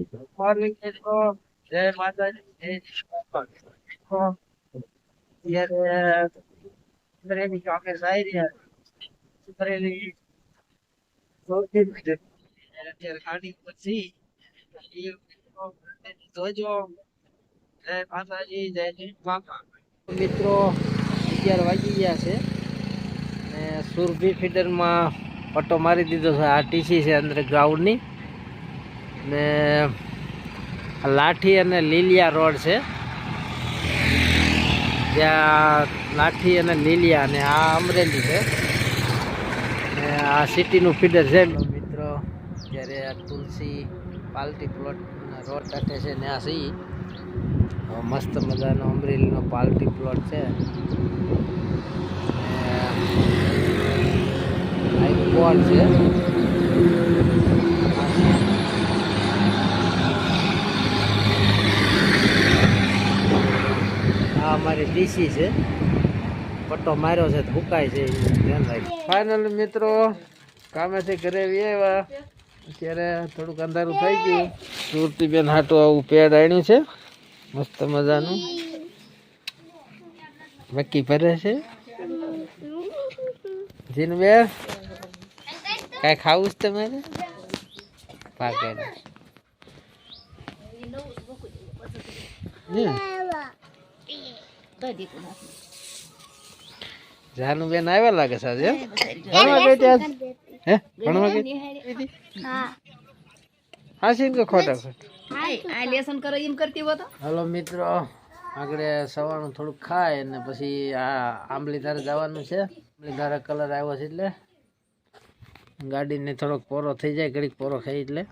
મિત્રો જય અગિયાર વાગી ગયા છે. ને સુરભી ફીડરમાં પટ્ટો મારી દીધો છે. આ ટીસી છે અંદર ગ્રાઉન્ડની ને લાઠી અને લીલિયા રોડ છે. જ્યાં લાઠી અને લીલિયા અને આ અમરેલી છે. ને આ સિટીનું ફીડર છે. મિત્રો, જ્યારે આ તુલસી પાલટી પ્લોટ રોડ કાંઠે છે ને આ સી મસ્ત મજાનો અમરેલીનો પાલટી પ્લોટ છે. આ એક છે. અમારી ડીસી છે. પટ્ટો માર્યો છે તો છે ધ્યાન રાખી ફાઇનલ મિત્રો, કામેથી ઘરે આવ્યા. અત્યારે થોડુંક અંધારું થઈ ગયું. સુરતીબેન હાટું આવું પેડ આણ્યું છે. મસ્ત મજાનું. મક્કી ભરે છે. જીનબેન, કાંઈ ખાવું છે તમારે? જાનું બેન આવ્યા લાગે સાજે ભણવા ગઈ ત્યાં હે? ભણવા ગઈ હા. છે કે ખોટા આ લેસન કરો એમ કરતી હો તો? હલો મિત્રો આગળ સવારનું થોડુંક ખાય અને પછી આ આંબલી ધારે જવાનું છે. આંબલી ધારે કલર આવ્યો છે એટલે ગાડીને થોડોક પોરો થઈ જાય ઘડીક પોરો ખાઈ એટલે.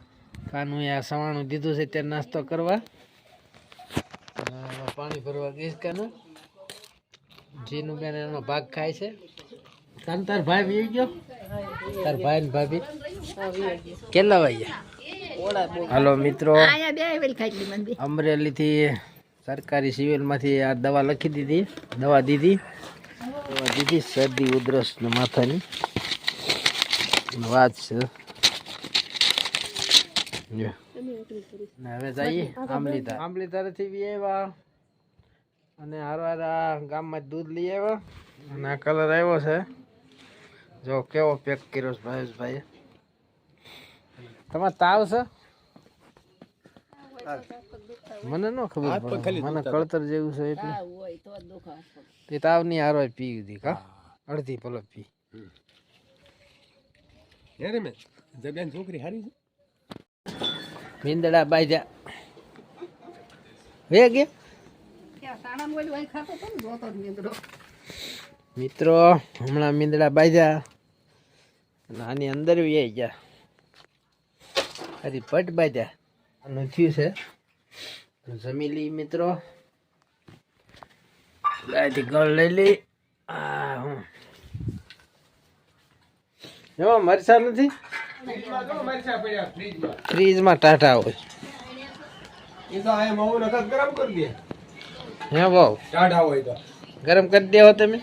કાનું આ સવારનું દીધું છે તે નાસ્તો કરવા. પાણી ભરવા ગઈશ કાનું. જીનું બેન એનો ભાગ ખાય છે. તન તાર ભાઈ વી ગયો? તાર ભાઈ ને ભાભી. કેટલા વાગ્યા હાલો મિત્રો. અમરેલીથી સરકારી સિવિલમાંથી આ દવા લખી દીધી. દવા દીધી. દવા દીધી. શરદી ઉધરસ ને માથાની. વાત છે. હવે જઈએ. આંબલીધાર. આંબલીધારથી બી આવ્યા. અને હારવાર આ ગામમાં જ દૂધ લઈ આવ્યો. અને આ કલર આવ્યો છે. જો કેવો પેક કર્યો છે ભાઈ તમારે તાવ છે? મને ન ખબર પડે. મને કળતર જેવું છે એટલે. હોય તો દુખા તે તાવની હારો પી દીધી કા? અડધી પલક પી. છોકરી હારી છે? મીંદડા બાજા વે ગયા. મિત્રો મિત્રો હમણાં મીંદડા બાજા અને આની અંદર બી આવી ગયા. હરી પટ બાજા આનું થયું છે. જમી લઈ મિત્રો. ગાયથી ગળ લઈ લઈ આ હું. એમાં મરચા નથી? ફ્રીજમાં ટાટા હોય. એ તો આ મહુ નખત ગરમ કરી દે. હે બહુ ટાઢા હોય તો. ગરમ કરી દેવો તમે.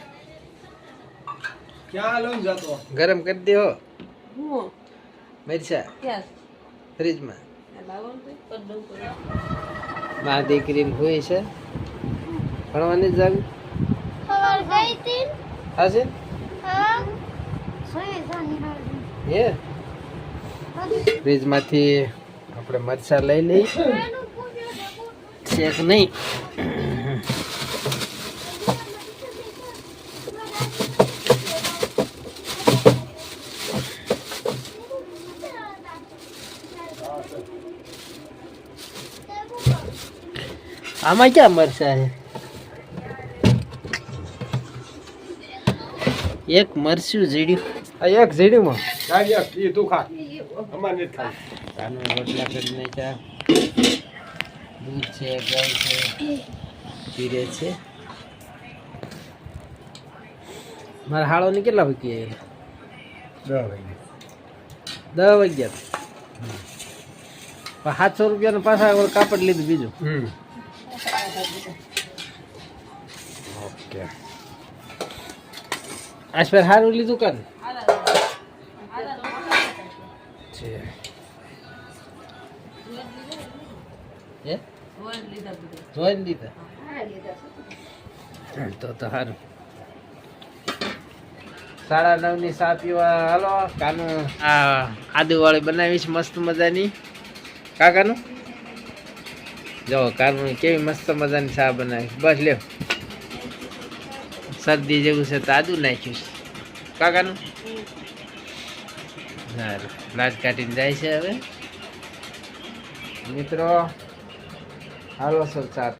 ક્યાં લઈને જતો? ગરમ કરી દેવો હું? મરચા. ક્યાં? ફ્રીજમાં. મા દીકરી હોય છે. ભણવાની જ જાગું ખબર ગઈ તી હા છે? હા. સોય જાની હે? ફ્રીજમાંથી આપણે મરચા લઈ લઈ. શેક નહીં. આમાં ક્યાં મરચા છે? એક મરસ્યું જીડ્યું આ એક જીડ્યુંમાં એક એ તું ખા. અમારે નથી ખાવું. ચાનો રોટલા કરી નાખ્યા. દૂધ છે ગળ છે પીરે છે. મારા હાળોની કેટલા વાગ્યા દસ વાગ્યા. દસ વાગ્યા. સાતસો રૂપિયાનું પાછા કાપડ લીધું બીજું. હમ. ઓકે. આજ પર હારું લીધું કાન છે લીધા હા લીધા. છે તો તો સારું સાડા નવની ચા પીવા હાલો. કાનું આ આદુવાળી બનાવીશ મસ્ત મજાની. કાકાનું? જો, કારણ કેવી મસ્ત મજાની ચા બનાવીશ બસ, લ્યો. શરદી જેવું છે, તો આદુ નાખ્યું છે. કાકાનું? સારું. લાજ કાઢીને જાય છે હવે. મિત્રો, હાલો, સર, ચા